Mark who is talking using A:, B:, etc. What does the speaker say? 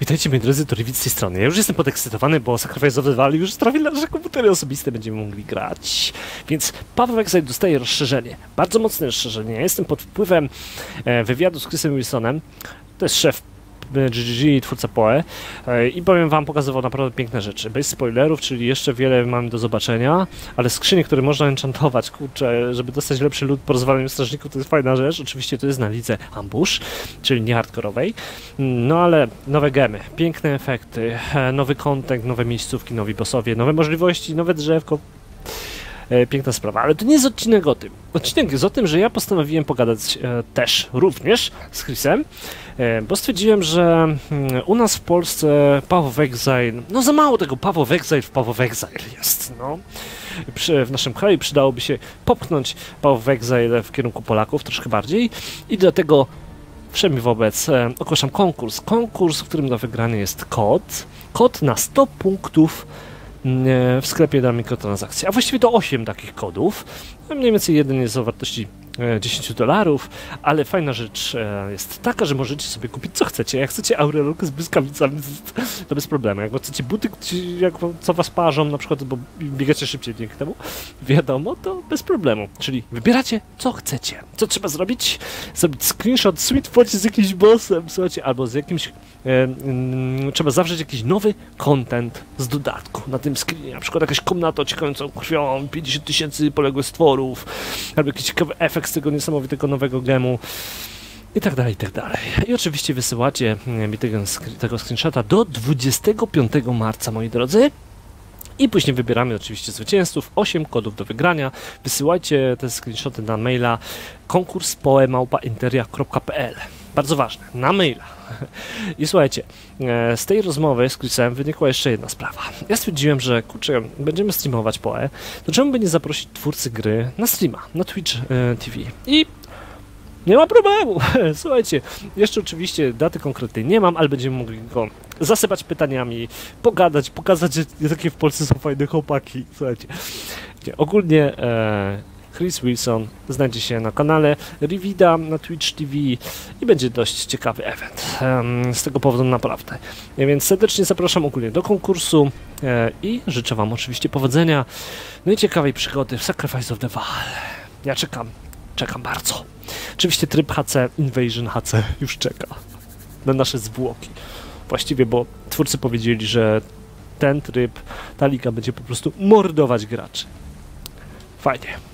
A: Witajcie moi drodzy, to z tej strony. Ja już jestem podekscytowany, bo Sacrifice of the Valley już sprawi, że komputery osobiste będziemy mogli grać. Więc Paweł Exile dostaje rozszerzenie. Bardzo mocne rozszerzenie. Ja jestem pod wpływem e, wywiadu z Chrisem Wilsonem. To jest szef GGG, twórca PoE e, i powiem wam, pokazywał naprawdę piękne rzeczy. Bez spoilerów, czyli jeszcze wiele mamy do zobaczenia, ale skrzynie, które można enchantować, kurczę, żeby dostać lepszy lód po rozwaleniu strażników, to jest fajna rzecz. Oczywiście to jest na lidze Ambush, czyli nie hardkorowej. No ale nowe gemy, piękne efekty, e, nowy content, nowe miejscówki, nowi bossowie, nowe możliwości, nowe drzewko, piękna sprawa. Ale to nie jest odcinek o tym. Odcinek jest o tym, że ja postanowiłem pogadać e, też, również z Chrisem, e, bo stwierdziłem, że mm, u nas w Polsce Paweł Exile, no za mało tego Paweł Exile w Paweł Exile jest, no. Przy, w naszym kraju przydałoby się popchnąć Paweł Exile w kierunku Polaków troszkę bardziej i dlatego wszemi wobec e, ogłaszam konkurs. Konkurs, w którym do wygrania jest kod. Kod na 100 punktów w sklepie dla mikrotransakcji. A właściwie to 8 takich kodów. Mniej więcej jeden jest o wartości 10 e, dolarów, ale fajna rzecz e, jest taka, że możecie sobie kupić co chcecie. Jak chcecie aurelkę z błyskawicami, to bez problemu. Jak chcecie buty, jak, co was parzą na przykład, bo biegacie szybciej dzięki temu, wiadomo, to bez problemu. Czyli wybieracie co chcecie. Co trzeba zrobić? Zrobić screenshot sweet focie z jakimś bossem, słuchajcie, albo z jakimś E, mm, trzeba zawrzeć jakiś nowy content z dodatku na tym screenie, na przykład jakaś komnata ociekającą krwią, 50 tysięcy poległych stworów, albo jakiś ciekawy efekt z tego niesamowitego nowego gemu i tak dalej, i tak dalej. I oczywiście wysyłacie mm, mi tego, tego screenshota do 25 marca, moi drodzy. I później wybieramy oczywiście zwycięzców, 8 kodów do wygrania. Wysyłajcie te screenshoty na maila konkurspoemałpainteria.pl Bardzo ważne, na maila. I słuchajcie, e, z tej rozmowy z Chrisem wynikła jeszcze jedna sprawa. Ja stwierdziłem, że kurczę, będziemy streamować PoE, to czemu by nie zaprosić twórcy gry na streama, na Twitch e, TV. I nie ma problemu. Słuchajcie, jeszcze oczywiście daty konkretnej nie mam, ale będziemy mogli go zasypać pytaniami, pogadać, pokazać, że jakie w Polsce są fajne chłopaki. Słuchajcie, ogólnie e, Chris Wilson znajdzie się na kanale Rivida na Twitch TV i będzie dość ciekawy event. Z tego powodu naprawdę. Więc serdecznie zapraszam ogólnie do konkursu e, i życzę Wam oczywiście powodzenia, no i ciekawej przygody w Sacrifice of the Val. Ja czekam, czekam bardzo. Oczywiście tryb HC, Invasion HC już czeka na nasze zwłoki. Właściwie, bo twórcy powiedzieli, że ten tryb, ta liga będzie po prostu mordować graczy. Fajnie.